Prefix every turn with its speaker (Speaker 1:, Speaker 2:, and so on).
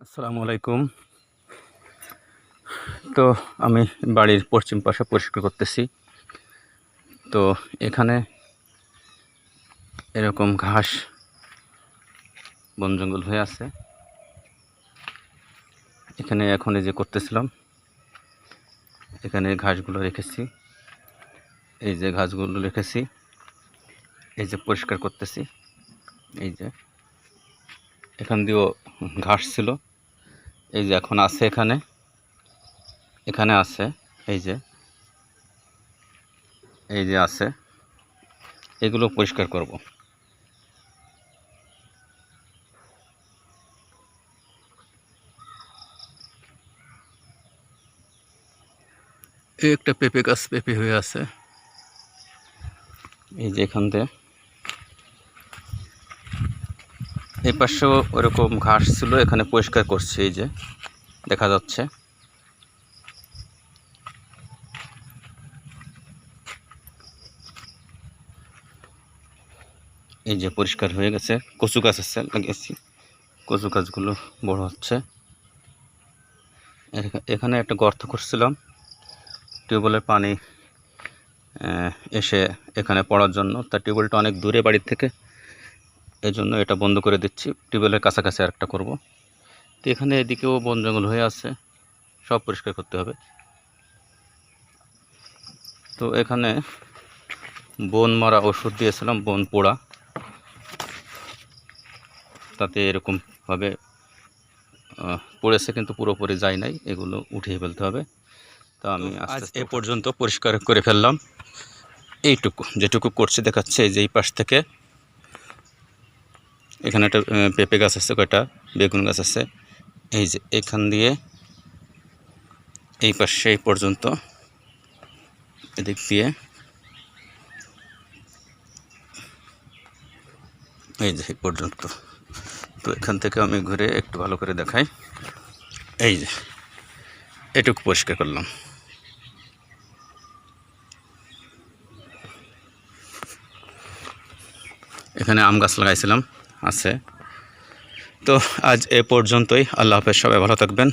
Speaker 1: আসসালামু আলাইকুম। তো আমি বাড়ির পশ্চিম পাশে পরিষ্কার করতেছি। তো এখানে এরকম ঘাস বন জঙ্গল হয়ে আছে। এখানে এখন এই যে করতেছিলাম, এখানে ঘাসগুলো রেখেছি। এই যে ঘাসগুলো রেখেছি, এই যে পরিষ্কার করতেছি, এই যে এখান দিয়েও ঘাস ছিল। এই যে এখন আছে এখানে। এখানে আছে, এই যে। এই যে আছে। এগুলো পরিষ্কার করব। একটা পেঁপে গাছ পেঁপে হয়ে আছে। এই যে এখান থেকে এই পাশেও ওরকম ঘাস ছিল, এখানে পরিষ্কার করছে এই যে, দেখা যাচ্ছে। এই যে পরিষ্কার হয়ে গেছে, কচু গাছ আছে, লাগিয়েছি। কচু গাছগুলো বড় হচ্ছে। এখানে একটা গর্ত করছিলাম, টিউবওয়েলের পানি এসে এখানে পড়ার জন্য। তার টিউবওয়েলটা অনেক দূরে বাড়ির থেকে এই জন্য এটা বন্ধ করে দিচ্ছি। টিউবওয়েলের কাছাকাছি আরেকটা করব। তো এখানে এদিকেও বন জঙ্গল হয়ে আছে। সব পরিষ্কার করতে হবে। তো এখানে বন মারা ওষুধ দিয়েছিলাম বন পোড়া। তাতে এরকমভাবে পড়েছে কিন্তু পুরোপুরি যায় নাই। এগুলো উঠিয়ে ফেলতে হবে। তো আমি আজ এ পর্যন্ত পরিষ্কার করে ফেললাম। এইটুকু যেটুকু করছে দেখাচ্ছে এই যে এই পাশ থেকে এখানে একটা পেঁপে গাছ আছে, কয়টা? বেগুন গাছ আছে। এই যে এখান দিয়ে এই পাশে এই পর্যন্ত, এদিক দিয়ে। এই যে এই পর্যন্ত। তো এখান থেকে আমি ঘুরে একটু ভালো করে দেখাই। এই যে, এটুকু পরিষ্কার করলাম। এখানে আম গাছ লাগাইছিলাম। আছে। তো আজ এ পর্যন্তই। আল্লাহ হাফেজ সবাই ভালো থাকবেন।